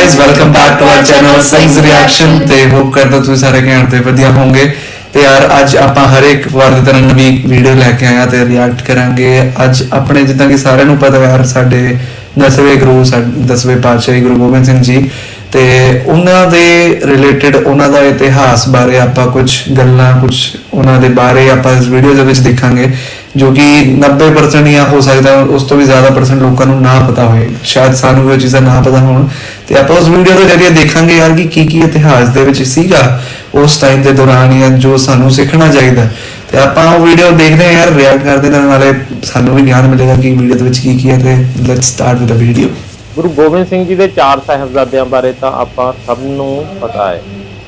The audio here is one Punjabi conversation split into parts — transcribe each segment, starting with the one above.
Guys welcome back to our channel science reaction ਤੇ ਹੋਪ ਕਰਦਾ ਤੁਸੀਂ ਸਾਰੇ ਘੈਂਟ ਤੇ ਵਧੀਆ ਹੋਵੋਗੇ ਤੇ ਯਾਰ ਅੱਜ ਆਪਾਂ ਹਰ ਇੱਕ ਵਾਰ ਦੀ ਤਰ੍ਹਾਂ ਨਵੀਂ ਵੀਡੀਓ ਲੈ ਕੇ ਆਇਆ ਤੇ ਰਿਐਕਟ ਕਰਾਂਗੇ ਅੱਜ ਆਪਣੇ ਜਿੱਦਾਂ ਕਿ ਸਾਰਿਆਂ ਨੂੰ ਪਤਾ ਯਾਰ ਸਾਡੇ ਦਸਵੇਂ ਗੁਰੂ ਸਾਡੇ ਦਸਵੇਂ ਪਾਤਸ਼ਾਹੀ ਗੁਰੂ ਗੋਬਿੰਦ ਸਿੰਘ ਜੀ ਤੇ ਉਹਨਾਂ ਦੇ ਰਿਲੇਟਡ ਉਹਨਾਂ ਦਾ ਇਤਿਹਾਸ ਬਾਰੇ ਆਪਾਂ ਕੁਝ ਗੱਲਾਂ ਕੁਝ ਉਹਨਾਂ ਦੇ ਬਾਰੇ ਆਪਾਂ ਇਸ ਵੀਡੀਓ ਦੇ ਵਿੱਚ ਦੇਖਾਂਗੇ ਜੋ ਕਿ 90% ਜਾਂ ਹੋ ਸਕਦਾ ਉਸ ਤੋਂ ਵੀ ਜ਼ਿਆਦਾ ਪਰਸੈਂਟ ਲੋਕਾਂ ਨੂੰ ਨਾ ਪਤਾ ਹੋਵੇ ਸ਼ਾਇਦ ਸਾਨੂੰ ਵੀ ਚੀਜ਼ਾਂ ਨਾ ਪਤਾ ਹੋਣ। ਤੇ ਆਪਾਂ ਉਸ ਵੀਡੀਓ ਦੇ ਜ਼ਰੀਏ ਦੇਖਾਂਗੇ ਯਾਰ ਕਿ ਕੀ ਕੀ ਇਤਿਹਾਸ ਦੇ ਵਿੱਚ ਸੀਗਾ ਉਸ ਟਾਈਮ ਦੇ ਦੌਰਾਨ ਜਾਂ ਜੋ ਸਾਨੂੰ ਸਿੱਖਣਾ ਚਾਹੀਦਾ। ਤੇ ਆਪਾਂ ਉਹ ਵੀਡੀਓ ਦੇਖਦੇ ਹਾਂ ਯਾਰ ਰਿਐਕਟ ਕਰਦੇ ਹਾਂ ਨਾਲੇ ਸਾਨੂੰ ਵੀ ਗਿਆਨ ਮਿਲੇਗਾ ਕਿ ਵੀਡੀਓ ਦੇ ਵਿੱਚ ਕੀ ਕੀ ਹੈ ਤੇ let's start with the video Guru Gobind Singh ji ਦੇ ਚਾਰ ਸਾਹਿਬਜ਼ਾਦਿਆਂ ਬਾਰੇ ਤਾਂ ਆਪਾਂ ਸਭ ਨੂੰ ਪਤਾ ਹੈ।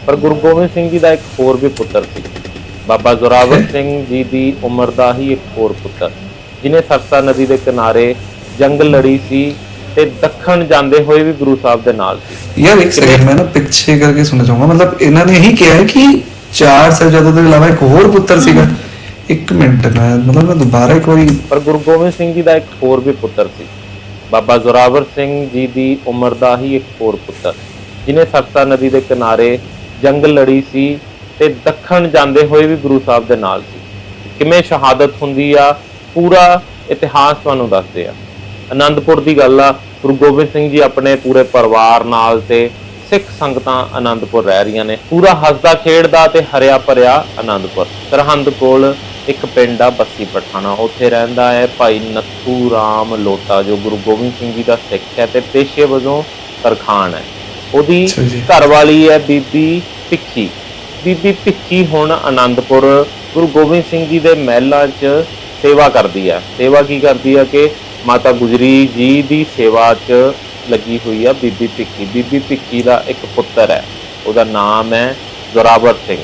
ਪਰ ਗੁਰੂ ਗੋਬਿੰਦ ਸਿੰਘ ਜੀ ਦਾ ਇੱਕ ਹੋਰ ਵੀ ਪੁੱਤਰ ਸੀ। ਬਾਬਾ ਜ਼ੋਰਾਵਰ ਸਿੰਘ ਜੀ ਦੀ ਉਮਰ ਦਾ ਹੀ ਇੱਕ ਹੋਰ ਪੁੱਤਰ ਜਿਨੇ ਸਰਸਾ ਨਦੀ ਦੇ ਕਿਨਾਰੇ ਜੰਗ ਲੜੀ ਸੀ ਤੇ ਦੱਖਣ ਜਾਂਦੇ ਹੋਏ ਵੀ ਗੁਰੂ ਸਾਹਿਬ ਦੇ ਨਾਲ ਸੀ। ਯਾਰ ਇੱਕ ਸੈਕਿੰਡ ਮੈਂ ਨਾ ਪਿੱਛੇ ਕਰਕੇ ਸੁਣਨਾ ਚਾਹੂੰਗਾ ਮਤਲਬ ਇਹਨਾਂ ਨੇ ਇਹੀ ਕਿਹਾ ਹੈ ਕਿ ਚਾਰ ਸਾਹਿਬਜ਼ਾਦਿਆਂ ਤੋਂ ਇਲਾਵਾ ਇੱਕ ਹੋਰ ਪੁੱਤਰ ਸੀਗਾ। ਇੱਕ ਮਿੰਟ ਮੈਂ ਮਤਲਬ ਮੈਂ ਦੁਬਾਰਾ ਇੱਕ ਵਾਰੀ ਪਰ ਗੁਰੂ ਗੋਬਿੰਦ ਸਿੰਘ ਜੀ ਦਾ ਇੱਕ ਹੋਰ ਵੀ ਪੁੱਤਰ ਸੀ। ਬਾਬਾ ਜ਼ੋਰਾਵਰ ਸਿੰਘ ਜੀ ਦੀ ਉਮਰ ਦਾ ਹੀ ਇੱਕ ਹੋਰ ਪੁੱਤਰ ਜਿਨੇ ਸਰਸਾ ਨਦੀ ਦੇ ਕਿਨਾਰੇ ਜੰਗ ਲੜੀ ਸੀ ਤੇ ਦੱਖਣ ਜਾਂਦੇ ਹੋਏ ਵੀ ਗੁਰੂ ਸਾਹਿਬ ਦੇ ਨਾਲ ਸੀ। ਕਿਵੇਂ ਸ਼ਹਾਦਤ ਹੁੰਦੀ ਆ ਪੂਰਾ ਇਤਿਹਾਸ ਤੁਹਾਨੂੰ ਦੱਸਦੇ ਆ। ਆਨੰਦਪੁਰ ਦੀ ਗੱਲ ਆ ਗੁਰੂ ਗੋਬਿੰਦ ਸਿੰਘ ਜੀ ਆਪਣੇ ਪੂਰੇ ਪਰਿਵਾਰ ਨਾਲ ਤੇ ਸਿੱਖ ਸੰਗਤਾਂ ਆਨੰਦਪੁਰ ਰਹਿ ਰਹੀਆਂ ਨੇ। ਪੂਰਾ ਹੱਸਦਾ ਖੇਡਦਾ ਤੇ ਹਰਿਆ ਭਰਿਆ ਆਨੰਦਪੁਰ ਸਰਹੰਦ ਕੋਲ ਇੱਕ ਪਿੰਡ ਆ ਬੱਸੀ ਪਠਾਣਾ। ਉੱਥੇ ਰਹਿੰਦਾ ਹੈ ਭਾਈ ਨੱਥੂ ਰਾਮ ਲੋਟਾ ਜੋ ਗੁਰੂ ਗੋਬਿੰਦ ਸਿੰਘ ਜੀ ਦਾ ਸਿੱਖ ਹੈ ਤੇ ਪੇਸ਼ੇ ਵਜੋਂ ਤਰਖਾਣ ਹੈ। ਉਹਦੀ। ਘਰ ਵਾਲੀ ਹੈ ਬੀਬੀ ਭਿੱਖੀ। ਬੀਬੀ ਭਿੱਖੀ ਹੁਣ ਆਨੰਦਪੁਰ। ਗੁਰੂ ਗੋਬਿੰਦ ਸਿੰਘ ਜੀ ਦੇ ਮਹਿਲਾਂ 'ਚ ਸੇਵਾ ਕਰਦੀ ਆ। ਸੇਵਾ ਕੀ ਕਰਦੀ ਹੈ ਕਿ ਮਾਤਾ ਗੁਜਰੀ ਜੀ ਦੀ ਸੇਵਾ 'ਚ ਲੱਗੀ ਹੋਈ ਆ ਬੀਬੀ ਭਿੱਖੀ। ਬੀਬੀ ਭਿੱਖੀ ਦਾ ਇੱਕ ਪੁੱਤਰ ਹੈ। ਉਹਦਾ ਨਾਮ ਹੈ ਜ਼ੋਰਾਵਰ ਸਿੰਘ।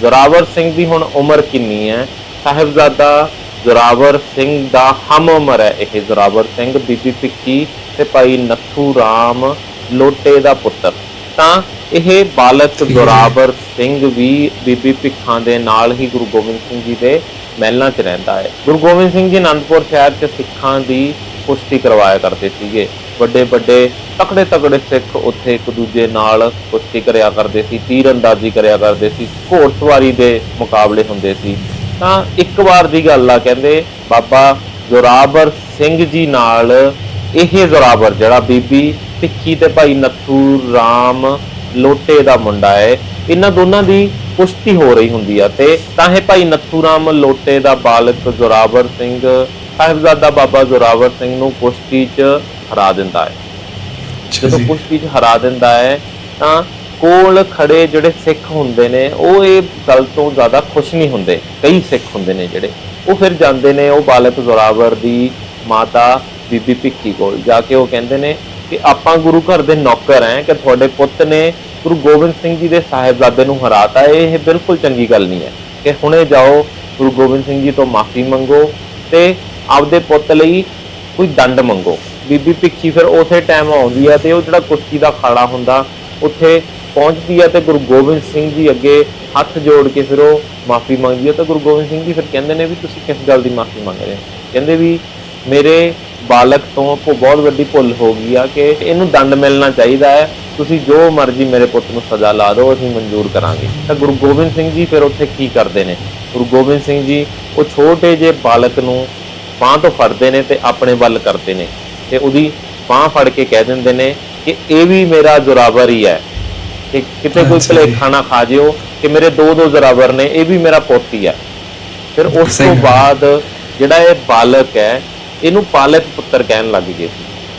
ਜ਼ੋਰਾਵਰ ਸਿੰਘ ਦੀ ਹੁਣ ਉਮਰ ਕਿੰਨੀ ਹੈ? ਸਾਹਿਬਜ਼ਾਦਾ ਜ਼ੋਰਾਵਰ ਸਿੰਘ ਦਾ ਹਮ ਉਮਰ ਹੈ ਇਹ ਜ਼ੋਰਾਵਰ ਸਿੰਘ। ਬੀਬੀ ਭਿੱਖੀ ਤੇ ਭਾਈ ਨੱਥੂ ਰਾਮ ਲੋਟੇ ਦਾ ਪੁੱਤਰ। ਤਾਂ ਇਹ ਬਾਲਕ ਜ਼ੋਰਾਵਰ ਸਿੰਘ ਵੀ ਬੀਬੀ ਭਿੱਖਾਂ ਦੇ ਨਾਲ ਹੀ ਗੁਰੂ ਗੋਬਿੰਦ ਸਿੰਘ ਜੀ ਦੇ ਮਹਿਲਾਂ 'ਚ ਰਹਿੰਦਾ ਹੈ। ਗੁਰੂ ਗੋਬਿੰਦ ਸਿੰਘ ਜੀ ਅਨੰਦਪੁਰ ਸ਼ਹਿਰ 'ਚ ਸਿੱਖਾਂ ਦੀ ਕੁਸ਼ਤੀ ਕਰਵਾਇਆ ਕਰਦੇ ਸੀਗੇ। ਵੱਡੇ ਵੱਡੇ ਤਕੜੇ ਤਕੜੇ ਸਿੱਖ ਉੱਥੇ ਇੱਕ ਦੂਜੇ ਨਾਲ ਕੁਸ਼ਤੀ ਕਰਿਆ ਕਰਦੇ ਸੀ ਤੀਰ ਅੰਦਾਜ਼ੀ ਕਰਿਆ ਕਰਦੇ ਸੀ ਘੋੜਸਵਾਰੀ ਦੇ ਮੁਕਾਬਲੇ ਹੁੰਦੇ ਸੀ। ਤਾਂ ਇੱਕ ਵਾਰ ਦੀ ਗੱਲ ਆ, ਕਹਿੰਦੇ ਬਾਬਾ ਜ਼ੋਰਾਵਰ ਸਿੰਘ ਜੀ ਨਾਲ ਇਹ ਜ਼ੋਰਾਬਰ ਜਿਹੜਾ ਬੀਬੀ ਭਿੱਖੀ ਤੇ ਭਾਈ ਨੱਥੂ ਰਾਮ ਲੋਟੇ ਦਾ ਮੁੰਡਾ ਹੈ ਇਹਨਾਂ ਦੋਨਾਂ ਦੀ ਕੁਸ਼ਤੀ ਹੋ ਰਹੀ ਹੁੰਦੀ ਆ ਤੇ ਤਾਂ ਇਹ ਭਾਈ ਨੱਥੂ ਰਾਮ ਲੋਟੇ ਦਾ ਬਾਲਕ ਜ਼ੋਰਾਵਰ ਸਿੰਘ ਸਾਹਿਬਜ਼ਾਦਾ ਬਾਬਾ ਜ਼ੋਰਾਵਰ ਸਿੰਘ ਨੂੰ ਕੁਸ਼ਤੀ 'ਚ ਹਰਾ ਦਿੰਦਾ ਹੈ ਜਦੋਂ ਕੁਸ਼ਤੀ 'ਚ ਹਰਾ ਦਿੰਦਾ ਹੈ ਤਾਂ ਕੋਲ ਖੜੇ ਜਿਹੜੇ ਸਿੱਖ ਹੁੰਦੇ ਨੇ ਉਹ ਇਹ ਗੱਲ ਤੋਂ ਜ਼ਿਆਦਾ ਖੁਸ਼ ਨਹੀਂ ਹੁੰਦੇ। ਕਈ ਸਿੱਖ ਹੁੰਦੇ ਨੇ ਜਿਹੜੇ। ਉਹ ਫਿਰ ਜਾਂਦੇ ਨੇ ਉਹ ਬਾਲਕ ਜ਼ੋਰਾਵਰ ਦੀ ਮਾਤਾ ਬੀਬੀ ਭਿੱਖੀ ਕੋਲ ਜਾ ਕੇ ਉਹ ਕਹਿੰਦੇ ਨੇ ਕਿ ਆਪਾਂ ਗੁਰੂ ਘਰ ਦੇ ਨੌਕਰ ਹੈ ਕਿ ਤੁਹਾਡੇ ਪੁੱਤ ਨੇ ਗੁਰੂ ਗੋਬਿੰਦ ਸਿੰਘ ਜੀ ਦੇ ਸਾਹਿਬਜ਼ਾਦੇ ਨੂੰ ਹਰਾਤਾ, ਇਹ ਬਿਲਕੁਲ ਚੰਗੀ ਗੱਲ ਨਹੀਂ ਹੈ। ਕਿ ਹੁਣੇ ਜਾਓ, ਗੁਰੂ ਗੋਬਿੰਦ ਸਿੰਘ ਜੀ ਤੋਂ ਮਾਫੀ ਮੰਗੋ ਤੇ ਆਪਦੇ ਪੁੱਤ ਲਈ ਕੋਈ ਦੰਡ ਮੰਗੋ। ਬੀਬੀ ਭਿੱਖੀ ਫਿਰ ਉਸੇ ਟਾਈਮ ਆਉਂਦੀ ਹੈ ਤੇ ਉਹ ਜਿਹੜਾ ਕੁਸ਼ਤੀ ਦਾ ਖਾੜਾ ਹੁੰਦਾ, ਉੱਥੇ ਪਹੁੰਚਦੀ ਹੈ ਤੇ ਗੁਰੂ ਗੋਬਿੰਦ ਸਿੰਘ ਜੀ ਅੱਗੇ ਹੱਥ ਜੋੜ ਕੇ ਫਿਰ ਉਹ ਮਾਫੀ ਮੰਗਦੀ ਹੈ ਤਾਂ ਗੁਰੂ ਗੋਬਿੰਦ ਸਿੰਘ ਜੀ ਫਿਰ ਕਹਿੰਦੇ ਨੇ ਵੀ ਤੁਸੀਂ ਕਿਸ ਗੱਲ ਦੀ ਮਾਫੀ ਮੰਗ ਰਹੇ ਹੋ? ਕਹਿੰਦੇ ਵੀ ਮੇਰੇ ਬਾਲਕ ਤੋਂ ਭੁ- ਬਹੁਤ ਵੱਡੀ ਭੁੱਲ ਹੋ ਗਈ ਆ ਕਿ ਇਹਨੂੰ ਦੰਡ ਮਿਲਣਾ ਚਾਹੀਦਾ ਹੈ। ਤੁਸੀਂ ਜੋ ਮਰਜ਼ੀ ਮੇਰੇ ਪੁੱਤ ਨੂੰ ਸਜ਼ਾ ਲਾ ਦਿਓ ਅਸੀਂ ਮਨਜ਼ੂਰ ਕਰਾਂਗੇ। ਤਾਂ ਗੁਰੂ ਗੋਬਿੰਦ ਸਿੰਘ ਜੀ ਫਿਰ ਉੱਥੇ ਕੀ ਕਰਦੇ ਨੇ? ਗੁਰੂ ਗੋਬਿੰਦ ਸਿੰਘ ਜੀ ਉਹ ਛੋਟੇ ਜਿਹੇ ਬਾਲਕ ਨੂੰ ਬਾਂਹ ਤੋਂ ਫੜਦੇ ਨੇ ਤੇ ਆਪਣੇ ਵੱਲ ਕਰਦੇ ਨੇ। ਤੇ ਉਹਦੀ ਬਾਂਹ ਫੜ ਕੇ ਕਹਿ ਦਿੰਦੇ ਨੇ ਕਿ ਇਹ ਵੀ ਮੇਰਾ ਜ਼ੋਰਾਵਰ ਹੀ ਹੈ। ਕਿ ਕਿਤੇ ਕੋਈ ਜੀ। ਭੁਲੇਖਾ ਨਾ ਖਾ ਜਿਓ ਕਿ ਮੇਰੇ ਦੋ ਦੋ ਜ਼ੋਰਾਵਰ ਨੇ ਇਹ ਵੀ ਮੇਰਾ ਪੁੱਤ ਹੀ ਹੈ। ਫਿਰ ਉਸ ਤੋਂ। ਬਾਅਦ ਜਿਹੜਾ ਇਹ ਬਾਲਕ ਹੈ ਇਹਨੂੰ ਪਾਲਕ ਪੁੱਤਰ ਕਹਿਣ ਲੱਗ ਗਏ।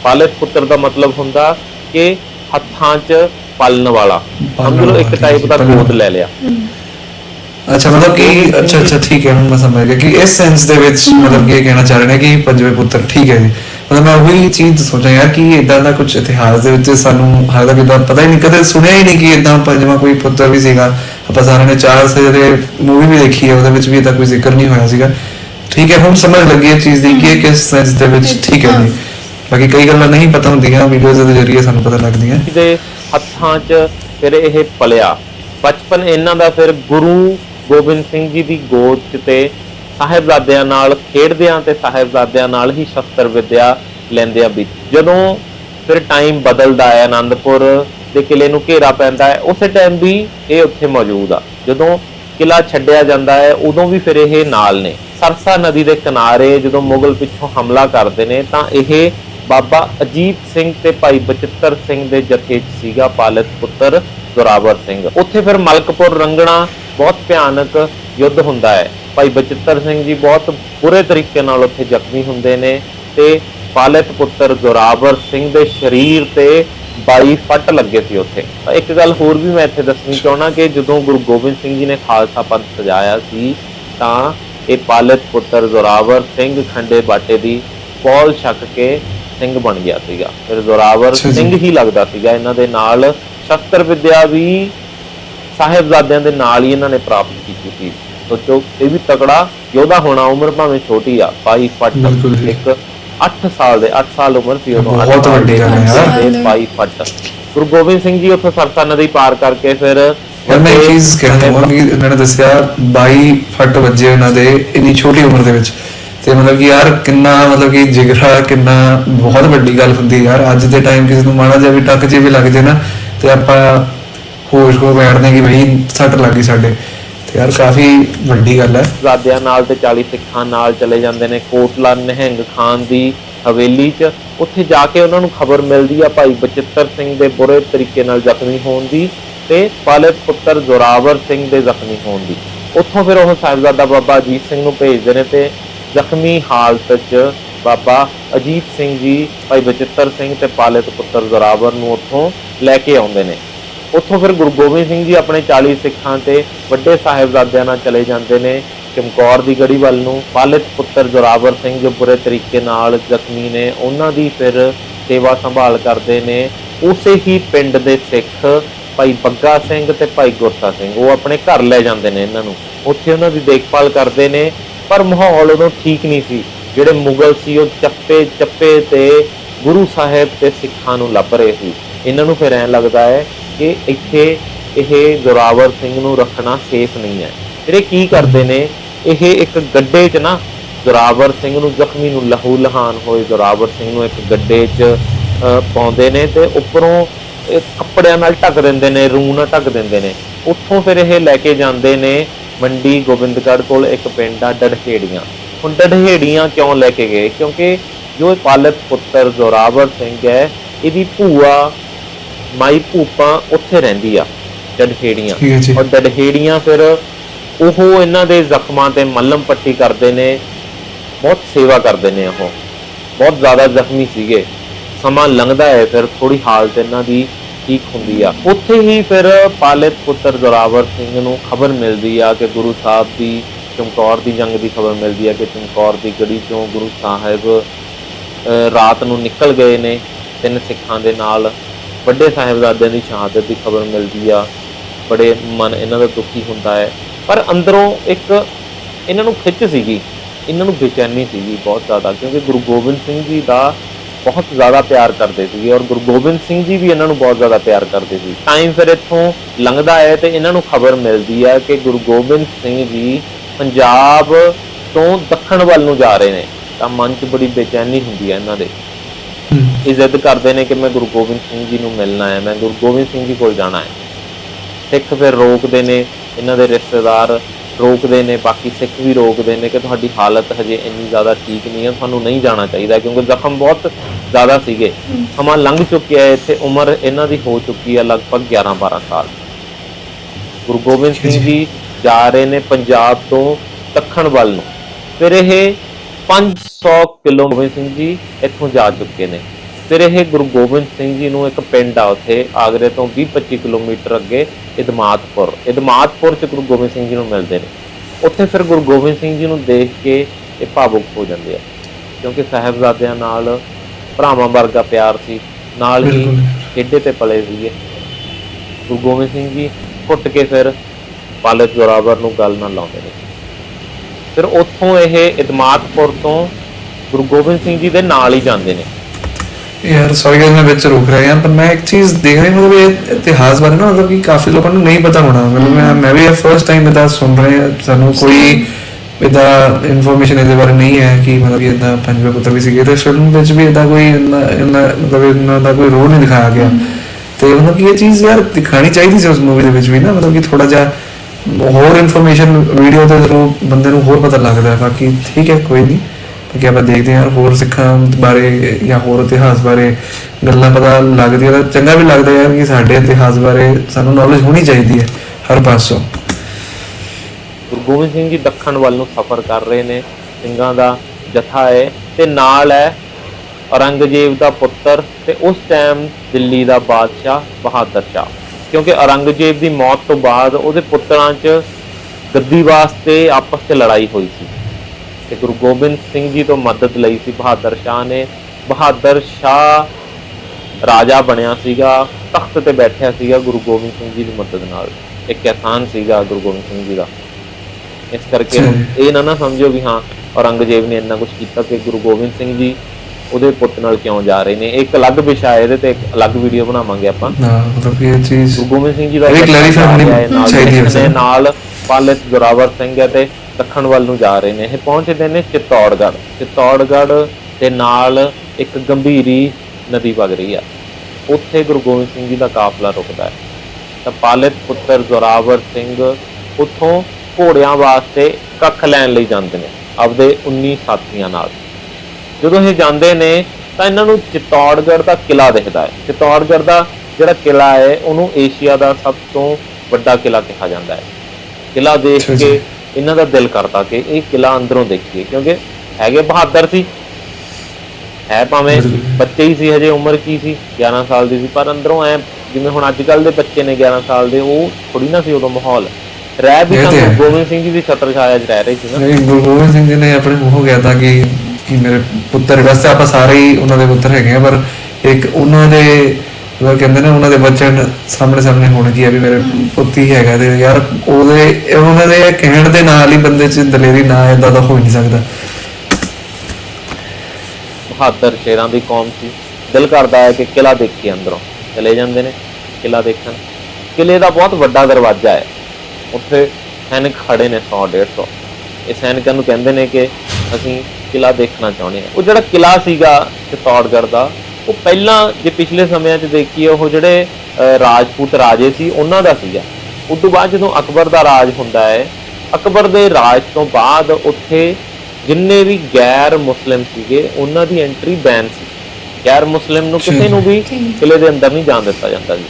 ਪਾਲਕ ਪੁੱਤਰ ਦਾ ਮਤਲਬ ਹੁੰਦਾ ਕਿ ਹੱਥਾਂ 'ਚ ਪਾਲਣ ਵਾਲਾ। ਸਮਝ ਲਓ ਇੱਕ ਟਾਈਪ ਦਾ ਗੋਦ ਲੈ ਲਿਆ। ਅੱਛਾ ਮਤਲਬ ਕਿ ਅੱਛਾ ਅੱਛਾ ਠੀਕ ਹੈ ਹੁਣ ਮੈਂ ਸਮਝ ਗਿਆ ਕਿ ਇਸ ਸੈਂਸ ਦੇ ਵਿੱਚ ਮਤਲਬ ਕਿ ਇਹ ਕਹਿਣਾ ਚਾਹ ਰਹੇ ਨੇ ਕਿ ਪੰਜਵੇਂ ਪੁੱਤਰ ਠੀਕ ਹੈ ਜੀ। ਮਤਲਬ ਮੈਂ ਉਹੀ ਚੀਜ਼ ਸੋਚਿਆ ਯਾਰ ਕਿ ਇਦਾਂ ਦਾ ਕੁਝ ਇਤਿਹਾਸ ਦੇ ਵਿੱਚ ਸਾਨੂੰ ਹਾਲੇ ਤੱਕ ਇਦਾਂ ਪਤਾ ਹੀ ਨਹੀਂ ਕਦੇ ਸੁਣਿਆ ਹੀ ਨਹੀਂ ਕਿ ਇਦਾਂ ਪੰਜਵਾਂ ਕੋਈ ਪੁੱਤਰ ਵੀ ਸੀਗਾ। ਆਪਾਂ ਸਾਰਿਆਂ ਨੇ ਚਾਰ ਸਜਦੇ ਮੂਵੀ ਵੀ ਦੇਖੀ ਹੈ ਉਹਦੇ ਵਿੱਚ ਵੀ ਇਦਾਂ ਕੋਈ ਜ਼ਿਕਰ ਨਹੀਂ ਹੋਇਆ ਸੀਗਾ। ਠੀਕ ਹੈ ਹੁਣ ਸਮਝ ਲੱਗੀ ਇਹ ਚੀਜ਼ ਦੀ ਕਿ ਇਹ ਕਿਸ ਸੈਂਸ ਦੇ ਵਿੱਚ ਠੀਕ ਹੈ ਜੀ। ਬਾਕੀ ਕਈ ਗੱਲਾਂ ਨਹੀਂ ਪਤਾ ਹੁੰਦੀਆਂ ਵੀਡੀਓਜ਼ ਦੇ ਜ਼ਰੀਏ ਸਾਨੂੰ ਪਤਾ ਲੱਗਦੀਆਂ। ਦੇ ਹੱਥਾਂ 'ਚ ਫਿਰ ਇਹ ਪਲਿਆ। ਬਚਪਨ ਇਹਨਾਂ ਦਾ ਫਿਰ ਗੁਰੂ ਗੋਬਿੰਦ ਸਿੰਘ ਜੀ ਦੀ ਗੋਦ 'ਚ ਤੇ ਸਾਹਿਬਜ਼ਾਦਿਆਂ ਨਾਲ ਖੇਡਦਿਆਂ ਤੇ ਸਾਹਿਬਜ਼ਾਦਿਆਂ ਨਾਲ ਹੀ ਸ਼ਸਤਰ ਵਿੱਦਿਆ ਲੈਂਦਿਆਂ ਵੀ ਜਦੋਂ ਫਿਰ ਟਾਈਮ ਬਦਲਦਾ ਹੈ ਆਨੰਦਪੁਰ ਦੇ ਕਿਲੇ ਨੂੰ ਘੇਰਾ ਪੈਂਦਾ ਹੈ ਉਸੇ ਟਾਈਮ ਵੀ ਇਹ ਉੱਥੇ ਮੌਜੂਦ ਆ। ਜਦੋਂ ਕਿਲਾ ਛੱਡਿਆ ਜਾਂਦਾ ਹੈ ਉਦੋਂ ਵੀ ਫਿਰ ਇਹ ਨਾਲ ਨੇ। ਸਰਸਾ ਨਦੀ ਦੇ ਕਿਨਾਰੇ ਜਦੋਂ ਮੁਗਲ ਪਿੱਛੋਂ ਹਮਲਾ ਕਰਦੇ ਨੇ, ਤਾਂ ਇਹ ਬਾਬਾ ਅਜੀਤ ਸਿੰਘ ਤੇ ਭਾਈ ਬਚਿੱਤਰ ਸਿੰਘ ਦੇ ਜਥੇ 'ਚ ਸੀਗਾ ਪਾਲਤ ਪੁੱਤਰ ਜ਼ੋਰਾਵਰ ਸਿੰਘ। ਉੱਥੇ ਫਿਰ ਮਲਕਪੁਰ ਰੰਗਣਾ ਬਹੁਤ ਭਿਆਨਕ ਯੁੱਧ ਹੁੰਦਾ ਹੈ। ਭਾਈ ਬਚਿੱਤਰ ਸਿੰਘ ਜੀ ਬਹੁਤ ਬੁਰੇ ਤਰੀਕੇ ਨਾਲ ਉੱਥੇ ਜ਼ਖਮੀ ਹੁੰਦੇ ਨੇ ਤੇ ਪਾਲਤ ਪੁੱਤਰ ਜ਼ੋਰਾਵਰ ਸਿੰਘ ਦੇ ਸਰੀਰ ਤੇ 22 ਫੱਟ ਲੱਗੇ ਸੀ ਉੱਥੇ। ਇੱਕ ਗੱਲ ਹੋਰ ਵੀ ਮੈਂ ਇੱਥੇ ਦੱਸਣੀ ਚਾਹਣਾ ਕਿ ਜਦੋਂ ਗੁਰੂ ਗੋਬਿੰਦ ਸਿੰਘ ਜੀ ਨੇ ਖਾਲਸਾ ਪੰਥ ਸਜਾਇਆ ਸੀ, ਤਾਂ ਇਹ ਪਾਲਤ ਪੁੱਤਰ ਜ਼ੋਰਾਵਰ ਸਿੰਘ ਖੰਡੇ ਬਾਟੇ ਦੀ ਪੌਲ ਛੱਕ ਕੇ ਸਿੰਘ ਬਣ ਗਿਆ ਸੀਗਾ ਫਿਰ ਜ਼ੋਰਾਵਰ। ਸਿੰਘ ਹੀ ਲੱਗਦਾ ਸੀਗਾ ਇਹਨਾਂ ਦੇ ਨਾਲ ਸ਼ਸਤਰ ਵਿਦਿਆ ਵੀ ਸਾਹਿਬਜ਼ਾਦਿਆਂ ਦੇ ਨਾਲ ਹੀ ਇਹਨਾਂ ਨੇ ਪ੍ਰਾਪਤ ਕੀਤੀ ਸੀ ਸੋਚੋ ਇਹ ਵੀ ਤਕੜਾ ਯੋਧਾ ਹੋਣਾ ਉਮਰ ਭਾਵੇਂ ਛੋਟੀ ਆ 22 ਫੱਟ। ਇੱਕ 8 ਸਾਲ ਦੇ 8 ਸਾਲ ਉਮਰ ਸੀ ਉਦੋਂ ਬਹੁਤ ਵੱਡੀ। ਦੇ 22 ਫੱਟ ਗੁਰੂ ਗੋਬਿੰਦ ਸਿੰਘ ਜੀ ਉੱਥੇ ਸਰਸਾ ਨਦੀ ਪਾਰ ਕਰਕੇ ਫਿਰ ਯਾਰ ਮੈਂ ਇੱਕ ਚੀਜ਼ ਕਹਿਣਾ ਚਾਹਾਂਗਾ ਕਿ ਇਹਨਾਂ ਨੇ ਦੱਸਿਆ 22 ਫੱਟ ਵੱਜੇ ਉਹਨਾਂ ਦੇ ਇੰਨੀ ਛੋਟੀ ਉਮਰ ਦੇ ਵਿੱਚ। ਤੇ ਮਤਲਬ ਕਿ ਯਾਰ ਕਿੰਨਾ ਮਤਲਬ ਕਿ ਜਿਗਰਾ ਕਿੰਨਾ ਬਹੁਤ ਵੱਡੀ ਗੱਲ ਹੁੰਦੀ ਯਾਰ। ਅੱਜ ਦੇ ਟਾਈਮ ਕਿਸੇ ਨੂੰ ਮਾੜਾ ਜਿਹਾ ਵੀ ਟੱਕ ਜੇ ਵੀ ਲੱਗ ਜੇ ਨਾ ਤੇ ਆਪਾਂ ਹੋਸ਼ ਕੋ ਬੈਠਦੇ ਕਿ ਭਈ ਸੱਟ ਲੱਗੀ ਸਾਡੇ। ਤੇ ਯਾਰ ਕਾਫੀ ਵੱਡੀ ਗੱਲ ਹੈ। ਜ਼ਾਦਿਆਂ ਨਾਲ ਤੇ 40 ਸਿੱਖਾਂ ਨਾਲ ਚਲੇ ਜਾਂਦੇ ਨੇ ਕੋਟਲਾ ਨਿਹੰਗ ਖਾਨ ਦੀ ਹਵੇਲੀ 'ਚ। ਉੱਥੇ ਜਾ ਕੇ ਉਹਨਾਂ ਨੂੰ ਖਬਰ ਮਿਲਦੀ ਆ ਭਾਈ ਬਚਿੱਤਰ ਸਿੰਘ ਦੇ ਬੁਰੇ ਤਰੀਕੇ ਨਾਲ ਜ਼ਖਮੀ ਹੋਣ ਦੀ। ਤੇ ਪਾਲਿਤ ਪੁੱਤਰ ਜ਼ੋਰਾਵਰ ਸਿੰਘ ਦੇ ਜ਼ਖਮੀ ਹੋਣ ਦੀ। ਉੱਥੋਂ ਫਿਰ ਉਹ ਸਾਹਿਬਜ਼ਾਦਾ ਬਾਬਾ ਅਜੀਤ ਸਿੰਘ ਨੂੰ ਭੇਜਦੇ ਨੇ ਤੇ ਜ਼ਖਮੀ ਹਾਲਤ 'ਚ ਬਾਬਾ ਅਜੀਤ ਸਿੰਘ ਜੀ, ਭਾਈ ਬਚਿੱਤਰ ਸਿੰਘ ਤੇ ਪਾਲਿਤ ਪੁੱਤਰ ਜ਼ੋਰਾਵਰ ਨੂੰ ਉੱਥੋਂ ਲੈ ਕੇ ਆਉਂਦੇ ਨੇ। ਉੱਥੋਂ ਫਿਰ ਗੁਰੂ ਗੋਬਿੰਦ ਸਿੰਘ ਜੀ ਆਪਣੇ 40 ਸਿੱਖਾਂ ਤੇ ਵੱਡੇ ਸਾਹਿਬਜ਼ਾਦਿਆਂ ਨਾਲ ਚਲੇ ਜਾਂਦੇ ਨੇ। ਚਮਕੌਰ ਦੀ ਗੜੀ ਵੱਲ ਨੂੰ ਪਾਲਿਤ ਪੁੱਤਰ ਜ਼ੋਰਾਵਰ ਸਿੰਘ ਜੋ ਬੁਰੇ ਤਰੀਕੇ ਨਾਲ ਜ਼ਖਮੀ ਨੇ, ਉਹਨਾਂ ਦੀ ਫਿਰ ਸੇਵਾ ਸੰਭਾਲ ਕਰਦੇ ਨੇ। ਉਸੇ ਹੀ ਪਿੰਡ ਦੇ ਸਿੱਖ ਭਾਈ ਬੱਗਾ ਸਿੰਘ ਤੇ ਭਾਈ ਗੁਰਤਾ ਸਿੰਘ, ਉਹ ਆਪਣੇ ਘਰ ਲੈ ਜਾਂਦੇ ਨੇ ਇਹਨਾਂ ਨੂੰ। ਉੱਥੇ ਉਹਨਾਂ ਦੀ ਦੇਖਭਾਲ ਕਰਦੇ ਨੇ, ਪਰ ਮਾਹੌਲ ਉਦੋਂ ਠੀਕ ਨਹੀਂ ਸੀ। ਜਿਹੜੇ ਮੁਗਲ ਸੀ, ਉਹ ਚੱਪੇ ਚੱਪੇ ਤੇ ਗੁਰੂ ਸਾਹਿਬ ਤੇ ਸਿੱਖਾਂ ਨੂੰ ਲੱਭ ਰਹੇ ਸੀ। ਇਹਨਾਂ ਨੂੰ ਫਿਰ ਐਂ ਲੱਗਦਾ ਹੈ ਕਿ ਇੱਥੇ ਇਹ ਜ਼ੋਰਾਵਰ ਸਿੰਘ ਨੂੰ ਰੱਖਣਾ ਸੇਫ ਨਹੀਂ ਹੈ। ਜਿਹੜੇ ਕੀ ਕਰਦੇ ਨੇ, ਇਹ ਇੱਕ ਗੱਡੇ 'ਚ ਨਾ ਜ਼ੋਰਾਵਰ ਸਿੰਘ ਨੂੰ ਜ਼ਖਮੀ ਨੂੰ ਲਹੂ ਲਹਾਨ ਹੋਏ ਜ਼ੋਰਾਵਰ ਸਿੰਘ ਨੂੰ ਇੱਕ ਗੱਡੇ 'ਚ ਪਾਉਂਦੇ ਨੇ ਤੇ ਉੱਪਰੋਂ ਇਹ ਕੱਪੜਿਆਂ ਨਾਲ ਢੱਕ ਦਿੰਦੇ ਨੇ ਰੂੰ ਨਾਲ ਢੱਕ ਦਿੰਦੇ ਨੇ। ਉੱਥੋਂ ਫਿਰ ਇਹ ਲੈ ਕੇ ਜਾਂਦੇ ਨੇ ਮੰਡੀ ਗੋਬਿੰਦਗੜ੍ਹ ਕੋਲ ਇੱਕ ਪਿੰਡ ਆ ਡੜਹੇੜੀਆਂ ਹੁਣ ਡੜਹੇੜੀਆਂ ਕਿਉਂ ਲੈ ਕੇ ਗਏ? ਕਿਉਂਕਿ ਜੋ ਪਾਲਤ ਪੁੱਤਰ ਜ਼ੋਰਾਵਰ ਸਿੰਘ ਹੈ ਇਹਦੀ ਭੂਆ ਮਾਈ ਭੂਪਾ ਉੱਥੇ ਰਹਿੰਦੀ ਆ ਡੜਹੇੜੀਆਂ ਔਰ ਡੜਹੇੜੀਆਂ ਫਿਰ ਉਹ ਇਹਨਾਂ ਦੇ ਜ਼ਖਮਾਂ ਤੇ ਮੱਲਮ ਪੱਟੀ ਕਰਦੇ ਨੇ ਬਹੁਤ ਸੇਵਾ ਕਰਦੇ ਨੇ ਉਹ। ਬਹੁਤ ਜ਼ਿਆਦਾ ਜ਼ਖਮੀ ਸੀਗੇ। ਸਮਾਂ ਲੰਘਦਾ ਹੈ, ਫਿਰ ਥੋੜੀ ਹਾਲਤ ਇਹਨਾਂ ਦੀ ਠੀਕ ਹੁੰਦੀ ਆ। ਉੱਥੇ ਹੀ ਫਿਰ ਪਾਲਿਤ ਪੁੱਤਰ ਜ਼ੋਰਾਵਰ ਸਿੰਘ ਨੂੰ ਖਬਰ ਮਿਲਦੀ ਆ ਕਿ ਗੁਰੂ ਸਾਹਿਬ ਦੀ ਚਮਕੌਰ ਦੀ ਜੰਗ ਦੀ ਖਬਰ ਮਿਲਦੀ ਆ ਕਿ ਚਮਕੌਰ ਦੀ ਗੜੀ ਚੋਂ ਗੁਰੂ ਸਾਹਿਬ ਰਾਤ ਨੂੰ ਨਿਕਲ ਗਏ ਨੇ। ਤਿੰਨ ਸਿੱਖਾਂ ਦੇ ਨਾਲ ਵੱਡੇ ਸਾਹਿਬਜ਼ਾਦਿਆਂ ਦੀ ਸ਼ਹਾਦਤ ਦੀ ਖਬਰ ਮਿਲਦੀ ਆ। ਬੜੇ ਮਨ ਇਹਨਾਂ ਦਾ ਦੁਖੀ ਹੁੰਦਾ ਹੈ। ਪਰ ਅੰਦਰੋਂ ਇੱਕ ਇਹਨਾਂ ਨੂੰ ਖਿੱਚ ਸੀਗੀ। ਇਹਨਾਂ ਨੂੰ ਬੇਚੈਨੀ ਸੀਗੀ ਬਹੁਤ ਜ਼ਿਆਦਾ, ਕਿਉਂਕਿ ਗੁਰੂ ਗੋਬਿੰਦ ਸਿੰਘ ਜੀ ਦਾ ਬਹੁਤ ਜ਼ਿਆਦਾ ਪਿਆਰ ਕਰਦੇ ਸੀਗੇ ਔਰ ਗੁਰੂ ਗੋਬਿੰਦ ਸਿੰਘ ਜੀ ਵੀ ਇਹਨਾਂ ਨੂੰ ਬਹੁਤ ਜ਼ਿਆਦਾ ਪਿਆਰ ਕਰਦੇ ਸੀ। ਟਾਈਮ ਫਿਰ ਇੱਥੋਂ ਲੰਘਦਾ ਹੈ ਤੇ ਇਹਨਾਂ ਨੂੰ ਖਬਰ ਮਿਲਦੀ ਹੈ ਕਿ ਗੁਰੂ ਗੋਬਿੰਦ ਸਿੰਘ ਜੀ ਪੰਜਾਬ ਤੋਂ ਦੱਖਣ ਵੱਲ ਨੂੰ ਜਾ ਰਹੇ ਨੇ। ਤਾਂ ਮਨ 'ਚ ਬੜੀ ਬੇਚੈਨੀ ਹੁੰਦੀ ਹੈ ਇਹਨਾਂ ਦੇ। ਇਹ ਜ਼ਿੱਦ ਕਰਦੇ ਨੇ ਕਿ ਮੈਂ ਗੁਰੂ ਗੋਬਿੰਦ ਸਿੰਘ ਜੀ ਨੂੰ ਮਿਲਣਾ ਹੈ ਮੈਂ ਗੁਰੂ ਗੋਬਿੰਦ ਸਿੰਘ ਜੀ ਕੋਲ ਜਾਣਾ ਹੈ। ਸਿੱਖ ਫਿਰ ਰੋਕਦੇ ਨੇ ਇਹਨਾਂ ਦੇ ਰਿਸ਼ਤੇਦਾਰ ਰੋਕਦੇ ਨੇ, ਬਾਕੀ ਸਿੱਖ ਵੀ ਰੋਕਦੇ ਨੇ ਕਿ ਤੁਹਾਡੀ ਹਾਲਤ ਹਜੇ ਇੰਨੀ ਜ਼ਿਆਦਾ ਠੀਕ ਨਹੀਂ ਹੈ, ਤੁਹਾਨੂੰ ਨਹੀਂ ਜਾਣਾ ਚਾਹੀਦਾ ਕਿਉਂਕਿ ਜ਼ਖਮ ਬਹੁਤ ਜ਼ਿਆਦਾ ਸੀਗੇ। ਸਮਾਂ ਲੰਘ ਚੁੱਕਿਆ ਹੈ, ਇੱਥੇ ਉਮਰ ਇਹਨਾਂ ਦੀ ਹੋ ਚੁੱਕੀ ਹੈ ਲਗਭਗ 11 12 ਸਾਲ। ਗੁਰੂ ਗੋਬਿੰਦ ਸਿੰਘ ਜੀ ਜਾ ਰਹੇ ਨੇ ਪੰਜਾਬ ਤੋਂ ਦੱਖਣ ਵੱਲ ਨੂੰ। ਫਿਰ ਇਹ 500 ਕਿਲੋ ਗੋਬਿੰਦ ਸਿੰਘ ਜੀ ਇੱਥੋਂ ਜਾ ਚੁੱਕੇ ਨੇ। ਫਿਰ ਇਹ ਗੁਰੂ ਗੋਬਿੰਦ ਸਿੰਘ ਜੀ ਨੂੰ ਇੱਕ ਪਿੰਡ ਆ ਉੱਥੇ ਆਗਰੇ ਤੋਂ 20-25 ਕਿਲੋਮੀਟਰ ਅੱਗੇ ਇਦਮਾਤਪੁਰ ਇਦਮਾਤਪੁਰ ਚ ਗੁਰੂ ਗੋਬਿੰਦ ਸਿੰਘ ਜੀ ਨੂੰ ਮਿਲਦੇ ਨੇ। ਉੱਥੇ ਫਿਰ ਗੁਰੂ ਗੋਬਿੰਦ ਸਿੰਘ ਜੀ ਨੂੰ ਦੇਖ ਕੇ ਇਹ ਭਾਵੁਕ ਹੋ ਜਾਂਦੇ ਆ। ਕਿਉਂਕਿ ਸਾਹਿਬਜ਼ਾਦਿਆਂ ਨਾਲ ਭਰਾਵਾਂ ਵਰਗਾ ਪਿਆਰ ਸੀ ਨਾਲ ਹੀ। ਖੇਡੇ ਤੇ ਪਲੇ ਸੀਗੇ। ਗੁਰੂ ਗੋਬਿੰਦ ਸਿੰਘ ਜੀ ਘੁੱਟ ਕੇ ਫਿਰ ਪਾਲਕ ਜ਼ੋਰਾਵਰ ਨੂੰ ਗੱਲ ਨਾਲ ਲਾਉਂਦੇ ਨੇ। ਫਿਰ ਉੱਥੋਂ ਇਹ ਇਦਮਾਤਪੁਰ ਤੋਂ ਗੁਰੂ ਗੋਬਿੰਦ ਸਿੰਘ ਜੀ ਦੇ ਨਾਲ ਹੀ ਜਾਂਦੇ ਨੇ। ਯਾਰ ਸੌਰੀ ਮੈਂ ਵਿੱਚ ਰੁਕ ਰਿਹਾ ਹਾਂ ਪਰ ਮੈਂ ਇੱਕ ਚੀਜ਼ ਦੇਖ ਰਿਹਾ ਮਤਲਬ ਇਹ ਇਤਿਹਾਸ ਬਾਰੇ ਨਾ ਮਤਲਬ ਕਿ ਕਾਫੀ ਲੋਕਾਂ ਨੂੰ ਨਹੀਂ ਪਤਾ ਹੋਣਾ। ਮਤਲਬ ਮੈਂ ਮੈਂ ਵੀ ਇਹ ਫਰਸਟ ਟਾਈਮ ਇਹਦਾ ਸੁਣ ਰਿਹਾ ਹਾਂ ਸਾਨੂੰ ਕੋਈ ਇਹਦਾ ਇਨਫੋਰਮੇਸ਼ਨ ਇਹਦੇ ਬਾਰੇ ਨਹੀਂ ਹੈ ਕਿ ਮਤਲਬ ਕਿ ਇਹਦਾ ਪੰਜਵੇਂ ਪੁੱਤਰ ਵੀ ਸੀਗੇ। ਤੇ ਫਿਲਮ ਵਿੱਚ ਵੀ ਇਹਦਾ ਕੋਈ ਇੰਨਾ ਮਤਲਬ ਇਹਨਾਂ ਦਾ ਕੋਈ ਰੋਲ ਨਹੀਂ ਦਿਖਾਇਆ ਗਿਆ। ਤੇ ਮਤਲਬ ਕਿ ਇਹ ਚੀਜ਼ ਯਾਰ ਦਿਖਾਣੀ ਚਾਹੀਦੀ ਸੀ ਉਸ ਮੂਵੀ ਦੇ ਵਿੱਚ ਵੀ ਨਾ ਮਤਲਬ ਕਿ ਥੋੜਾ ਜਿਹਾ ਹੋਰ ਇਨਫੋਰਮੇਸ਼ਨ ਵੀਡੀਓ ਤੇ ਜਦੋਂ ਬੰਦੇ ਨੂੰ ਹੋਰ ਪਤਾ ਲੱਗਦਾ ਹੈ ਬਾਕੀ ਠੀਕ ਹੈ ਕੋਈ ਨਹੀਂ। ਕਿ ਆਪਾਂ ਦੇਖਦੇ ਹਾਂ ਹੋਰ ਸਿੱਖਾਂ ਬਾਰੇ ਜਾਂ ਹੋਰ ਇਤਿਹਾਸ ਬਾਰੇ ਗੱਲਾਂ ਪਤਾ ਲੱਗਦੀਆਂ ਤਾਂ ਚੰਗਾ ਵੀ ਲੱਗਦਾ ਯਾਰ ਕਿ ਸਾਡੇ ਇਤਿਹਾਸ ਬਾਰੇ ਸਾਨੂੰ ਨੌਲੇਜ ਹੋਣੀ ਚਾਹੀਦੀ ਹੈ ਹਰ ਪਾਸੋਂ। ਗੁਰੂ ਗੋਬਿੰਦ ਸਿੰਘ ਜੀ ਦੱਖਣ ਵੱਲ ਨੂੰ ਸਫ਼ਰ ਕਰ ਰਹੇ ਨੇ, ਸਿੰਘਾਂ ਦਾ ਜਥਾ ਹੈ ਤੇ ਨਾਲ ਹੈ ਔਰੰਗਜ਼ੇਬ ਦਾ ਪੁੱਤਰ ਤੇ ਉਸ ਟਾਈਮ ਦਿੱਲੀ ਦਾ ਬਾਦਸ਼ਾਹ ਬਹਾਦਰ ਸ਼ਾਹ। ਕਿਉਂਕਿ ਔਰੰਗਜ਼ੇਬ ਦੀ ਮੌਤ ਤੋਂ ਬਾਅਦ ਉਹਦੇ ਪੁੱਤਰਾਂ 'ਚ ਗੱਦੀ ਵਾਸਤੇ ਆਪਸ 'ਚ ਲੜਾਈ ਹੋਈ ਸੀ। ਤੇ ਗੁਰੂ ਗੋਬਿੰਦ ਸਿੰਘ ਜੀ ਤੋਂ ਮਦਦ ਲਈ ਸੀ। ਬਹਾਦਰ ਸ਼ਾਹ ਨੇ ਬਹਾਦਰ ਸ਼ਾਹ ਰਾਜਾ ਬਣਿਆ ਸੀਗਾ ਤਖਤ ਤੇ ਬੈਠਿਆ ਸੀਗਾ ਗੁਰੂ ਗੋਬਿੰਦ ਸਿੰਘ ਜੀ ਦੀ ਮਦਦ ਨਾਲ। ਇੱਕ ਅਹਿਸਾਨ ਸੀਗਾ ਗੁਰੂ ਗੋਬਿੰਦ ਸਿੰਘ ਜੀ ਦਾ। ਇਸ ਕਰਕੇ ਇਹ ਨਾ ਨਾ ਸਮਝੋ ਵੀ ਹਾਂ ਔਰੰਗਜ਼ੇਬ ਨੇ ਇੰਨਾ ਕੁਝ ਕੀਤਾ ਕਿ ਗੁਰੂ ਗੋਬਿੰਦ ਸਿੰਘ ਜੀ ਉਹਦੇ ਪੁੱਤ ਨਾਲ ਕਿਉਂ ਜਾ ਰਹੇ ਨੇ। ਇੱਕ ਅਲੱਗ ਵਿਸ਼ਾ ਹੈ ਇਹਦੇ ਤੇ ਇੱਕ ਅਲੱਗ ਵੀਡੀਓ ਬਣਾਵਾਂਗੇ ਆਪਾਂ। ਨਾ ਮਤਲਬ ਕਿ ਇਹ ਚੀਜ਼ ਗੁਰੂ ਗੋਬਿੰਦ ਸਿੰਘ ਜੀ ਦਾ ਇਹ ਜਾ ਹੋਣੀ ਹੈ, ਚਾਹੀਦੀ ਹੈ। ਨਾਲ ਪਾਲਿਤ ਜ਼ੋਰਾਵਰ ਸਿੰਘ ਹੈ ਤੇ ਦੱਖਣ ਵੱਲ ਨੂੰ ਜਾ ਰਹੇ ਨੇ। ਇਹ ਪਹੁੰਚਦੇ ਨੇ ਚਿੱਤੌੜਗੜ੍ਹ। ਚਿੱਤੌੜਗੜ੍ਹ ਦੇ ਨਾਲ ਇੱਕ ਗੰਭੀਰੀ ਨਦੀ ਵਗ ਰਹੀ ਆ ਉੱਥੇ ਗੁਰੂ ਗੋਬਿੰਦ ਸਿੰਘ ਜੀ ਦਾ ਕਾਫਲਾ ਰੁਕਦਾ ਹੈ। ਤਾਂ ਪਾਲਿਤ ਪੁੱਤਰ ਜ਼ੋਰਾਵਰ ਸਿੰਘ ਉੱਥੋਂ ਘੋੜਿਆਂ ਵਾਸਤੇ ਕੱਖ ਲੈਣ ਲਈ ਜਾਂਦੇ ਨੇ, ਆਪਦੇ 19 ਸਾਥੀਆਂ ਨਾਲ। ਜਦੋਂ ਇਹ ਜਾਂਦੇ ਨੇ, ਤਾਂ ਇਹਨਾਂ ਨੂੰ ਚਿਤੌੜਗੜ੍ਹ ਦਾ ਕਿਲਾ ਦਿਖਦਾ ਹੈ। ਚਿਤੌੜਗੜ੍ਹ ਦਾ ਜਿਹੜਾ ਕਿਲਾ ਹੈ, ਉਹਨੂੰ ਏਸ਼ੀਆ ਦਾ ਸਭ ਤੋਂ ਵੱਡਾ ਕਿਲਾ ਕਿਹਾ ਜਾਂਦਾ ਹੈ। ਕਿਲਾ ਦੇਖ। ਕੇ ਇਹਨਾਂ ਦਾ ਦਿਲ ਕਰਦਾ ਕਿ ਇਹ ਕਿਲਾ ਅੰਦਰੋਂ ਦੇਖੀਏ ਕਿਉਂਕਿ ਹੈਗੇ ਬਹਾਦਰ ਸੀ ਹੈ ਭਾਵੇਂ। ਬੱਚੇ ਹੀ ਸੀ ਹਜੇ ਉਮਰ ਕੀ ਸੀ 11 ਸਾਲ ਦੀ ਸੀ ਪਰ ਅੰਦਰੋਂ ਐ ਜਿਵੇਂ ਹੁਣ ਅੱਜ ਕੱਲ ਦੇ ਬੱਚੇ ਨੇ 11 ਸਾਲ ਦੇ ਉਹ ਥੋੜੀ ਨਾ ਸੀ ਉਦੋਂ ਮਾਹੌਲ ਰਹਿ ਵੀ ਤਾਂ ਗੋਬਿੰਦ ਸਿੰਘ ਜੀ ਦੀ ਛਤਰ ਛਾਇਆ 'ਚ ਰਹਿ ਰਹੇ ਸੀ ਨਾ ਨਹੀਂ ਗੋਬਿੰਦ ਸਿੰਘ ਜੀ ਨੇ ਆਪਣੇ ਮੂੰਹੋਂ ਕਿਹਾ ਤਾਂ ਕਿ ਕਿ ਮੇਰੇ ਪੁੱਤਰ ਵੈਸੇ ਆਪਾਂ ਸਾਰੇ ਹੀ ਉਹਨਾਂ ਦੇ ਪੁੱਤਰ ਹੈਗੇ ਆ ਪਰ ਇੱਕ ਉਹਨਾਂ ਦੇ ਉਹ ਕਹਿੰਦੇ ਨੇ ਉਹਨਾਂ ਦੇ ਬਚਨ ਸਾਹਮਣੇ ਸਾਹਮਣੇ ਹੋਣ ਕੀ ਆ ਵੀ ਮੇਰੇ ਪੁੱਤ ਹੈਗਾ ਤੇ ਯਾਰ ਉਹਦੇ, ਉਹਨਾਂ ਦੇ ਕਹਿਣ ਦੇ ਨਾਲ ਹੀ ਬੰਦੇ 'ਚ ਦਲੇਰੀ ਨਾ ਇਦਾਂ ਦਾ ਹੋ ਨਹੀਂ ਸਕਦਾ। ਬਹਾਦਰ ਸ਼ੇਰਾਂ ਦੀ ਕੌਮ ਸੀ। ਦਿਲ ਕਰਦਾ ਹੈ ਕਿ ਕਿਲਾ ਦੇਖੀਏ ਅੰਦਰੋਂ। ਚਲੇ ਜਾਂਦੇ ਨੇ ਕਿਲਾ ਦੇਖਣ। ਕਿਲੇ ਦਾ ਬਹੁਤ ਵੱਡਾ ਦਰਵਾਜ਼ਾ ਹੈ। ਉੱਥੇ ਸੈਨਿਕ ਖੜੇ ਨੇ 100 150 ਇਹ ਸੈਨਿਕਾਂ ਨੂੰ ਕਹਿੰਦੇ ਨੇ ਕਿ ਅਸੀਂ ਕਿਲਾ ਦੇਖਣਾ ਚਾਹੁੰਦੇ ਹਾਂ। ਉਹ ਜਿਹੜਾ ਕਿਲਾ ਸੀਗਾ ਚਿਤੌੜਗੜ੍ਹ ਦਾ ਉਹ ਪਹਿਲਾਂ ਜੇ ਪਿਛਲੇ ਸਮਿਆਂ 'ਚ ਦੇਖੀਏ ਉਹ ਜਿਹੜੇ ਰਾਜਪੂਤ ਰਾਜੇ ਸੀ ਉਹਨਾਂ ਦਾ ਸੀਗਾ। ਉਸ ਤੋਂ ਬਾਅਦ ਜਦੋਂ ਅਕਬਰ ਦਾ ਰਾਜ ਹੁੰਦਾ ਹੈ ਅਕਬਰ ਦੇ ਰਾਜ ਤੋਂ ਬਾਅਦ ਉੱਥੇ ਜਿੰਨੇ ਵੀ ਗੈਰ ਮੁਸਲਿਮ ਸੀਗੇ ਉਹਨਾਂ ਦੀ ਐਂਟਰੀ ਬੈਨ ਸੀ। ਗੈਰ ਮੁਸਲਿਮ ਨੂੰ ਕਿਸੇ ਨੂੰ ਵੀ ਕਿਲੇ ਦੇ ਅੰਦਰ ਨਹੀਂ ਜਾਣ ਦਿੱਤਾ ਜਾਂਦਾ ਜੀ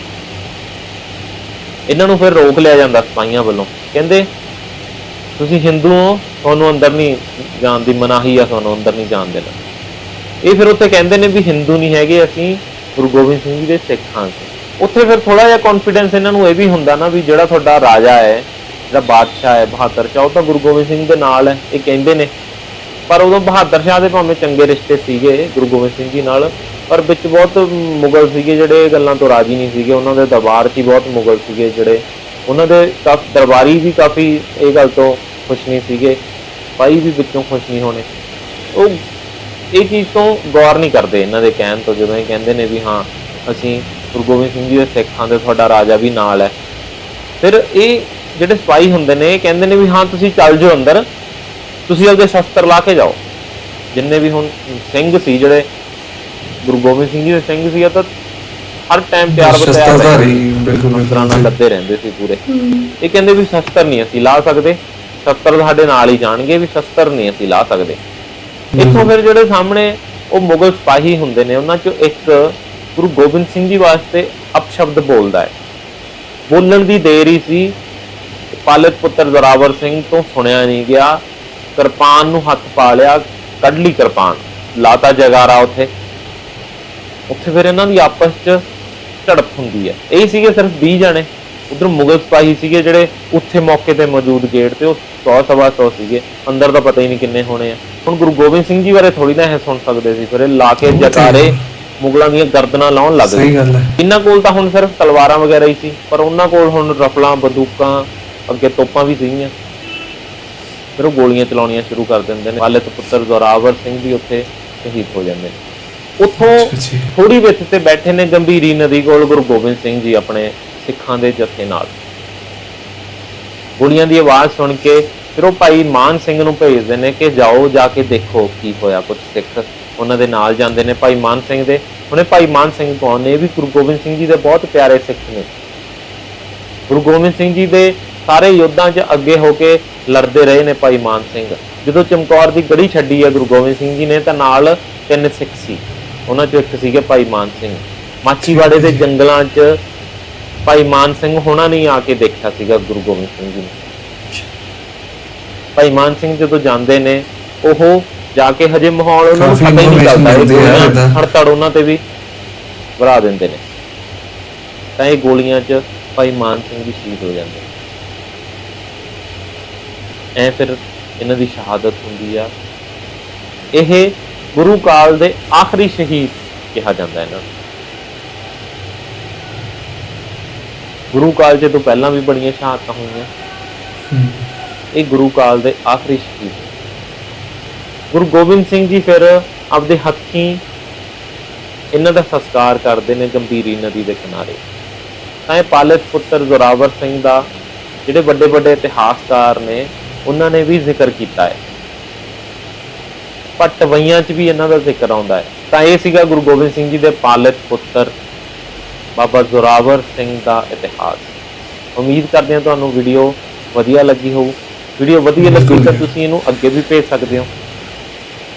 ਇਹਨਾਂ ਨੂੰ ਫਿਰ ਰੋਕ ਲਿਆ ਜਾਂਦਾ ਸਿਪਾਹੀਆਂ ਵੱਲੋਂ। ਕਹਿੰਦੇ ਤੁਸੀਂ ਹਿੰਦੂ ਹੋ ਤੁਹਾਨੂੰ ਅੰਦਰ ਨਹੀਂ ਜਾਣ ਦੀ ਮਨਾਹੀ ਆ ਤੁਹਾਨੂੰ ਅੰਦਰ ਨਹੀਂ ਜਾਣ ਦੇਣਾ। ਇਹ ਫਿਰ ਉੱਥੇ ਕਹਿੰਦੇ ਨੇ ਵੀ ਹਿੰਦੂ ਨਹੀਂ ਹੈਗੇ, ਅਸੀਂ ਗੁਰੂ ਗੋਬਿੰਦ ਸਿੰਘ ਜੀ ਦੇ ਸਿੱਖ ਹਾਂ। ਉੱਥੇ ਫਿਰ ਥੋੜਾ ਜਿਹਾ ਕੌਨਫੀਡੈਂਸ ਇਹਨਾਂ ਨੂੰ ਇਹ ਵੀ ਹੁੰਦਾ ਨਾ ਵੀ ਜਿਹੜਾ ਤੁਹਾਡਾ ਰਾਜਾ ਹੈ, ਜਿਹੜਾ ਬਾਦਸ਼ਾਹ ਹੈ, ਬਹਾਦਰ ਸ਼ਾਹ, ਉਹ ਤਾਂ ਗੁਰੂ ਗੋਬਿੰਦ ਸਿੰਘ ਦੇ ਨਾਲ ਹੈ, ਇਹ ਕਹਿੰਦੇ ਨੇ। ਪਰ ਉਦੋਂ ਬਹਾਦਰ ਸ਼ਾਹ ਦੇ ਭਾਵੇਂ ਚੰਗੇ ਰਿਸ਼ਤੇ ਸੀਗੇ, ਗੁਰੂ ਗੋਬਿੰਦ ਸਿੰਘ ਜੀ ਨਾਲ, ਪਰ ਵਿੱਚ ਬਹੁਤ ਮੁਗਲ ਸੀਗੇ ਜਿਹੜੇ ਇਹ ਗੱਲਾਂ ਤੋਂ ਰਾਜੀ ਨਹੀਂ ਸੀਗੇ। ਉਹਨਾਂ ਦੇ ਦਰਬਾਰ 'ਚ ਹੀ ਬਹੁਤ ਮੁਗਲ ਸੀਗੇ ਜਿਹੜੇ। ਉਹਨਾਂ ਦੇ ਕਾਫੀ, ਦਰਬਾਰੀ ਵੀ ਕਾਫੀ ਇਹ ਗੱਲ ਤੋਂ ਖੁਸ਼ ਨਹੀਂ ਸੀਗੇ। ਭਾਈ ਵੀ ਵਿੱਚੋਂ ਖੁਸ਼ ਨਹੀਂ ਹੋਣੇ। ਉਹ ਇਹ ਚੀਜ਼ ਤੋਂ ਗੌਰ ਨਹੀਂ ਕਰਦੇ ਇਹਨਾਂ ਦੇ ਕਹਿਣ ਤੋਂ ਜਦੋਂ ਇਹ ਕਹਿੰਦੇ ਨੇ ਵੀ ਹਾਂ ਅਸੀਂ ਗੁਰੂ ਗੋਬਿੰਦ ਸਿੰਘ ਜੀ ਦੇ ਸਿੱਖਾਂ ਦੇ ਤੁਹਾਡਾ ਰਾਜਾ ਵੀ ਨਾਲ ਹੈ। ਫਿਰ ਇਹ ਜਿਹੜੇ ਸਿਪਾਹੀ ਹੁੰਦੇ ਨੇ ਇਹ ਕਹਿੰਦੇ ਨੇ ਵੀ ਹਾਂ ਤੁਸੀਂ ਚੱਲ ਜਾਓ ਅੰਦਰ ਤੁਸੀਂ ਆਪਦੇ ਸ਼ਸਤਰ ਲਾ ਕੇ ਜਾਓ। ਜਿੰਨੇ ਵੀ ਹੁਣ ਸਿੰਘ ਸੀ ਜਿਹੜੇ ਗੁਰੂ ਗੋਬਿੰਦ ਸਿੰਘ ਜੀ ਦੇ ਸਿੰਘ ਸੀ ਉਹ ਤਾਂ ਹਰ ਟਾਈਮ ਤਿਆਰ ਸੀ। ਬਿਲਕੁਲ। ਸ਼ਸਤਰਾਂ ਨਾਲ ਲੱਦੇ ਰਹਿੰਦੇ ਸੀ ਪੂਰੇ। ਇਹ ਕਹਿੰਦੇ ਵੀ ਸ਼ਸਤਰ ਨਹੀਂ ਅਸੀਂ ਲਾ ਸਕਦੇ। ਸ਼ਸਤਰ ਸਾਡੇ ਨਾਲ ਹੀ ਜਾਣਗੇ ਵੀ ਸ਼ਸਤਰ ਨਹੀਂ ਅਸੀਂ ਲਾ ਸਕਦੇ। ਇੱਥੋਂ ਫਿਰ ਜਿਹੜੇ ਸਾਹਮਣੇ ਉਹ ਮੁਗਲ ਸਿਪਾਹੀ ਹੁੰਦੇ ਨੇ, ਉਹਨਾਂ ਚੋਂ ਇੱਕ ਗੁਰੂ ਗੋਬਿੰਦ ਸਿੰਘ ਜੀ ਵਾਸਤੇ ਅਪਸ਼ਬਦ ਬੋਲਦਾ ਹੈ। ਬੋਲਣ ਦੀ ਦੇਰ ਹੀ ਸੀ, ਪਾਲਕ ਪੁੱਤਰ ਜ਼ੋਰਾਵਰ ਸਿੰਘ ਤੋਂ ਸੁਣਿਆ ਨਹੀਂ ਗਿਆ। ਕਿਰਪਾਨ ਨੂੰ ਹੱਥ ਪਾ ਲਿਆ, ਕੱਢ ਲਈ ਕਿਰਪਾਨ, ਲਾਤਾ ਜਗਾਰਾ ਉੱਥੇ। ਉੱਥੇ ਫਿਰ ਇਹਨਾਂ ਦੀ ਆਪਸ 'ਚ ਝੜਪ ਹੁੰਦੀ ਹੈ। ਇਹ ਸੀਗੇ ਸਿਰਫ 20 ਜਾਣੇ। ਉਧਰ ਮੁਗਲ ਸਿਪਾਹੀ ਸੀਗੇ ਜਿਹੜੇ ਉੱਥੇ ਮੌਕੇ ਤੇ ਮੌਜੂਦ ਗੇਟ ਤੇ, ਉਹ 100 ਸਵਾ 100 ਸੀਗੇ। ਅੰਦਰ ਦਾ ਪਤਾ ਹੀ ਨਹੀਂ ਕਿੰਨੇ ਹੋਣੇ ਆ। ਹੁਣ ਗੁਰੂ ਗੋਬਿੰਦ ਸਿੰਘ ਜੀ ਬਾਰੇ ਥੋੜੀ ਨਾ ਇਹ ਸੁਣ ਸਕਦੇ ਸੀ ਫਿਰ ਇਹ ਲਾ ਕੇ ਜਕਾਰੇ ਮੁਗਲਾਂ ਦੀਆਂ ਗਰਦਨਾਂ ਲਾਉਣ ਲੱਗ ਗਏ। ਸਹੀ ਗੱਲ ਹੈ। ਇਹਨਾਂ ਕੋਲ ਤਾਂ ਹੁਣ ਸਿਰਫ ਤਲਵਾਰਾਂ ਵਗੈਰਾ ਹੀ ਸੀ ਪਰ ਉਹਨਾਂ ਕੋਲ ਹੁਣ ਰਫਲਾਂ ਬੰਦੂਕਾਂ ਅੱਗੇ ਤੋਪਾਂ ਵੀ ਸੀਗੀਆਂ। ਫਿਰ ਉਹ ਗੋਲੀਆਂ ਚਲਾਉਣੀਆਂ ਸ਼ੁਰੂ ਕਰ ਦਿੰਦੇ ਨੇ। ਵਾਲਿਦ ਪੁੱਤਰ ਜ਼ੋਰਾਵਰ ਸਿੰਘ ਵੀ ਉੱਥੇ ਸ਼ਹੀਦ ਹੋ ਜਾਂਦੇ ਨੇ। ਉੱਥੋਂ। ਥੋੜੀ ਵਿੱਚ ਤੇ ਬੈਠੇ ਨੇ ਗੰਭੀਰੀ ਨਦੀ ਕੋਲ ਗੁਰੂ ਗੋਬਿੰਦ ਸਿੰਘ ਜੀ ਆਪਣੇ ਸਿੱਖਾਂ ਦੇ ਜਥੇ ਨਾਲ। ਗੋਲੀਆਂ ਦੀ ਆਵਾਜ਼ ਸੁਣ ਕੇ ਫਿਰ ਉਹ ਭਾਈ ਮਾਨ ਸਿੰਘ ਨੂੰ ਭੇਜਦੇ ਨੇ ਕਿ ਜਾਓ ਜਾ ਕੇ ਦੇਖੋ ਕੀ ਹੋਇਆ ਕੁਝ ਸਿੱਖ ਉਹਨਾਂ ਦੇ ਨਾਲ ਜਾਂਦੇ ਨੇ ਭਾਈ ਮਾਨ ਸਿੰਘ ਦੇ। ਉਹਨੇ ਭਾਈ ਮਾਨ ਸਿੰਘ ਕੌਣ ਨੇ? ਇਹ ਵੀ ਗੁਰੂ ਗੋਬਿੰਦ ਸਿੰਘ ਜੀ ਦੇ ਬਹੁਤ ਪਿਆਰੇ ਸਿੱਖ ਨੇ। ਗੁਰੂ ਗੋਬਿੰਦ ਸਿੰਘ ਜੀ ਦੇ ਸਾਰੇ ਯੋਧਾਂ 'ਚ ਅੱਗੇ ਹੋ ਕੇ ਲੜਦੇ ਰਹੇ ਨੇ ਭਾਈ ਮਾਨ ਸਿੰਘ। ਜਦੋਂ ਚਮਕੌਰ ਦੀ ਗੜੀ ਛੱਡੀ ਹੈ ਗੁਰੂ ਗੋਬਿੰਦ ਸਿੰਘ ਜੀ ਨੇ ਤਾਂ ਨਾਲ ਤਿੰਨ ਸਿੱਖ ਸੀ। ਉਹਨਾਂ 'ਚੋਂ ਇੱਕ ਸੀਗੇ ਭਾਈ ਮਾਨ ਸਿੰਘ। ਮਾਛੀਵਾੜੇ ਦੇ ਜੰਗਲਾਂ 'ਚ ਭਾਈ ਮਾਨ ਸਿੰਘ ਹੋਣਾ ਨਹੀਂ ਆ ਕੇ ਦੇਖਿਆ ਸੀਗਾ ਗੁਰੂ ਗੋਬਿੰਦ ਸਿੰਘ ਜੀ ਨੇ। ਭਾਈ ਮਾਨ ਸਿੰਘ ਜਦੋਂ ਜਾਂਦੇ ਨੇ ਉਹ ਜਾ ਕੇ ਹਜੇ ਮਾਹੌਲ ਉਹਨਾਂ ਨੂੰ ਪਤਾ ਹੀ ਨਹੀਂ ਚੱਲਦਾ। ਹੜਤੜ ਉਹਨਾਂ ਤੇ ਵੀ ਵਰਾ ਦਿੰਦੇ ਨੇ। ਤਾਂ ਇਹ ਗੋਲੀਆਂ 'ਚ ਭਾਈ ਮਾਨ ਸਿੰਘ ਵੀ ਸ਼ਹੀਦ ਹੋ ਜਾਂਦੇ ਐ ਫਿਰ ਇਹਨਾਂ ਦੀ ਸ਼ਹਾਦਤ ਹੁੰਦੀ ਆ। ਇਹ ਗੁਰੂ ਕਾਲ ਦੇ ਆਖਰੀ ਸ਼ਹੀਦ ਕਿਹਾ ਜਾਂਦਾ ਇਹਨਾਂ ਨੂੰ। ਗੁਰੂ ਕਾਲ ਤੋਂ ਪਹਿਲਾਂ ਵੀ ਬੜੀਆਂ ਸ਼ਹਾਦਤਾਂ ਹੋਈਆਂ। ਇਹ ਗੁਰੂ ਕਾਲ ਦੇ ਆਖਰੀ ਸ਼ਹੀਦ ਗੁਰੂ ਗੋਬਿੰਦ ਸਿੰਘ ਜੀ ਫਿਰ ਆਪਦੇ ਹੱਥੀਂ ਇਹਨਾਂ ਦਾ ਸੰਸਕਾਰ ਕਰਦੇ ਨੇ ਗੰਭੀਰੀ ਨਦੀ ਦੇ ਕਿਨਾਰੇ। ਤਾਂ ਇਹ ਪਾਲਕ ਪੁੱਤਰ ਜ਼ੋਰਾਵਰ ਸਿੰਘ ਦਾ ਜਿਹੜੇ ਵੱਡੇ ਵੱਡੇ ਇਤਿਹਾਸਕਾਰ ਨੇ, ਉਹਨਾਂ ਨੇ ਵੀ ਜ਼ਿਕਰ ਕੀਤਾ ਹੈ। ਪਟਵਈਆਂ 'ਚ ਵੀ ਇਹਨਾਂ ਦਾ ਜ਼ਿਕਰ ਆਉਂਦਾ ਹੈ। ਤਾਂ ਇਹ ਸੀਗਾ ਗੁਰੂ ਗੋਬਿੰਦ ਸਿੰਘ ਜੀ ਦੇ ਪਾਲਕ ਪੁੱਤਰ ਬਾਬਾ ਜ਼ੋਰਾਵਰ ਸਿੰਘ ਦਾ ਇਤਿਹਾਸ। ਉਮੀਦ ਕਰਦੇ ਹਾਂ ਤੁਹਾਨੂੰ ਵੀਡੀਓ ਵਧੀਆ ਲੱਗੀ ਹੋਊ। ਵੀਡੀਓ ਵਧੀਆ ਲੱਗੀ ਤਾਂ। ਤੁਸੀਂ ਇਹਨੂੰ ਅੱਗੇ ਵੀ ਭੇਜ ਸਕਦੇ ਹੋ।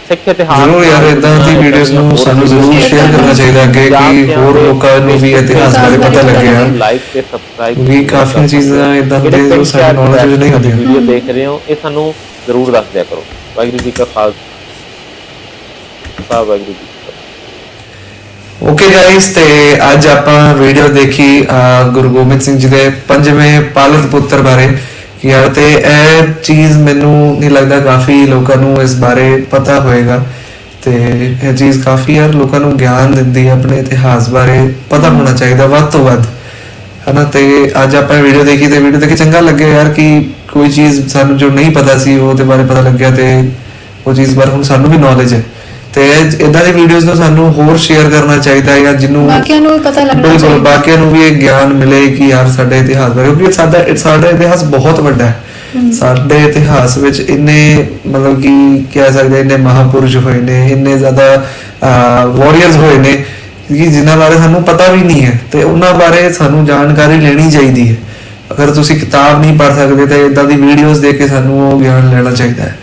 ਸਿੱਖ ਇਤਿਹਾਸ ਜ਼ਰੂਰ ਯਾਰ ਇਦਾਂ ਦੀ ਵੀਡੀਓਜ਼ ਨੂੰ ਸਾਨੂੰ ਜ਼ਰੂਰ ਸ਼ੇਅਰ ਕਰਨਾ ਚਾਹੀਦਾ ਅੱਗੇ ਕਿ ਹੋਰ ਲੋਕਾਂ ਨੂੰ ਵੀ ਇਤਿਹਾਸ ਬਾਰੇ ਪਤਾ ਲੱਗੇ ਯਾਰ ਲਾਈਕ ਤੇ ਸਬਸਕ੍ਰਾਈਬ ਵੀ ਕਾਫੀਆਂ ਚੀਜ਼ਾਂ ਏਦਾਂ ਦੀਆਂ ਜੋ ਸਾਡੇ ਵਿੱਚ ਨਹੀਂ ਹੁੰਦੀਆਂ। ਵੀਡੀਓ ਦੇਖ ਰਹੇ ਹੋ ਇਹ ਸਾਨੂੰ ਜ਼ਰੂਰ ਦੱਸ ਦਿਆ ਕਰੋ। ਵਾਹਿਗੁਰੂ ਜੀ ਕਾ ਖਾਲਸਾ। ਵਾਹਿਗੁਰੂ ਜੀ ਕੀ ਓਕੇ ਗਾਇਸ ਤੇ ਅੱਜ ਆਪਾਂ ਵੀਡੀਓ ਦੇਖੀ ਗੁਰੂ ਗੋਬਿੰਦ ਸਿੰਘ ਜੀ ਦੇ ਪੰਜਵੇਂ ਪਾਲਕ ਪੁੱਤਰ ਬਾਰੇ। ਕਿ ਯਾਰ ਤੇ ਇਹ ਚੀਜ਼ ਮੈਨੂੰ ਨਹੀਂ ਲੱਗਦਾ ਕਾਫੀ ਲੋਕਾਂ ਨੂੰ ਇਸ ਬਾਰੇ ਪਤਾ ਹੋਏਗਾ। ਤੇ ਇਹ ਚੀਜ਼ ਕਾਫੀ ਯਾਰ ਲੋਕਾਂ ਨੂੰ ਗਿਆਨ ਦਿੰਦੀ ਹੈ ਆਪਣੇ ਇਤਿਹਾਸ ਬਾਰੇ, ਪਤਾ ਹੋਣਾ ਚਾਹੀਦਾ ਵੱਧ ਤੋਂ ਵੱਧ। ਹਨਾ, ਤੇ ਅੱਜ ਆਪਾਂ ਵੀਡੀਓ ਦੇਖੀ ਤੇ ਵੀਡੀਓ ਦੇਖ ਕੇ ਚੰਗਾ ਲੱਗਿਆ ਯਾਰ ਕਿ ਕੋਈ ਚੀਜ਼ ਸਾਨੂੰ ਜੋ ਨਹੀਂ ਪਤਾ ਸੀ ਉਹਦੇ ਬਾਰੇ ਪਤਾ ਲੱਗਿਆ ਤੇ ਉਹ ਚੀਜ਼ ਬਾਰੇ ਹੁਣ ਸਾਨੂੰ ਵੀ ਨੌਲੇਜ ਹੈ। ਤੇ ਇਦਾਂ ਦੀ ਵੀਡੀਓਜ਼ ਨੂੰ ਸਾਨੂੰ ਹੋਰ ਸ਼ੇਅਰ ਕਰਨਾ ਚਾਹੀਦਾ ਹੈ ਜਾਂ ਜਿਹਨੂੰ ਬਾਕੀਆਂ ਨੂੰ ਵੀ ਪਤਾ ਲੱਗਣਾ ਬਿਲਕੁਲ ਬਾਕੀਆਂ ਨੂੰ ਵੀ ਇਹ ਗਿਆਨ ਮਿਲੇ ਕਿ ਯਾਰ ਸਾਡੇ ਇਤਿਹਾਸ ਬਾਰੇ ਕਿਉਂਕਿ ਸਾਡਾ ਸਾਡਾ ਇਤਿਹਾਸ ਬਹੁਤ ਵੱਡਾ ਹੈ। ਸਾਡੇ ਇਤਿਹਾਸ ਵਿੱਚ ਇੰਨੇ ਮਤਲਬ ਕਿ ਕਹਿ ਸਕਦੇ ਇੰਨੇ ਮਹਾਪੁਰਸ਼ ਹੋਏ ਨੇ ਇੰਨੇ ਜ਼ਿਆਦਾ ਵਾਰੀਅਰਸ ਹੋਏ ਨੇ ਕਿ ਜਿਨ੍ਹਾਂ ਬਾਰੇ ਸਾਨੂੰ ਪਤਾ ਵੀ ਨਹੀਂ ਹੈ ਤੇ ਉਹਨਾਂ ਬਾਰੇ ਸਾਨੂੰ ਜਾਣਕਾਰੀ ਲੈਣੀ ਚਾਹੀਦੀ ਹੈ। ਅਗਰ ਤੁਸੀਂ ਕਿਤਾਬ ਨਹੀਂ ਪੜ੍ਹ ਸਕਦੇ ਤਾਂ ਇਦਾਂ ਦੀ ਵੀਡੀਓਜ਼ ਦੇਖ ਕੇ ਸਾਨੂੰ ਉਹ ਗਿਆਨ ਲੈਣਾ ਚਾਹੀਦਾ ਹੈ।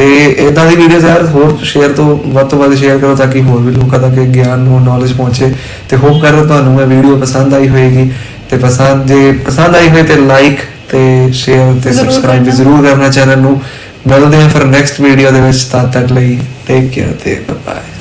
ਤੇ ਇਦਾਂ ਦੀ ਵੀਡੀਓਜ਼ ਯਾਰ ਹੋਰ ਸ਼ੇਅਰ ਤੋਂ ਵੱਧ ਤੋਂ ਵੱਧ ਸ਼ੇਅਰ ਕਰੋ ਤਾਂ ਕਿ ਹੋਰ ਵੀ ਲੋਕਾਂ ਤੱਕ ਇਹ ਗਿਆਨ ਨੂੰ ਨੌਲੇਜ ਪਹੁੰਚੇ ਤੇ ਹੋਪ ਕਰਦਾ ਤੁਹਾਨੂੰ ਇਹ ਵੀਡੀਓ ਪਸੰਦ ਆਈ ਹੋਏਗੀ ਤੇ ਪਸੰਦ ਜੇ ਪਸੰਦ ਆਈ ਹੋਏ ਤੇ ਲਾਈਕ ਤੇ ਸ਼ੇਅਰ ਤੇ ਸਬਸਕ੍ਰਾਈਬ ਵੀ। ਜ਼ਰੂਰ ਕਰਨਾ ਚੈਨਲ ਨੂੰ ਮਿਲਦੇ ਹਾਂ ਫਿਰ ਨੈਕਸਟ ਵੀਡੀਓ ਦੇ ਵਿੱਚ ਤਦ ਤੱਕ ਲਈ ਟੇਕ ਕੇਅਰ ਤੇ ਬਾਏ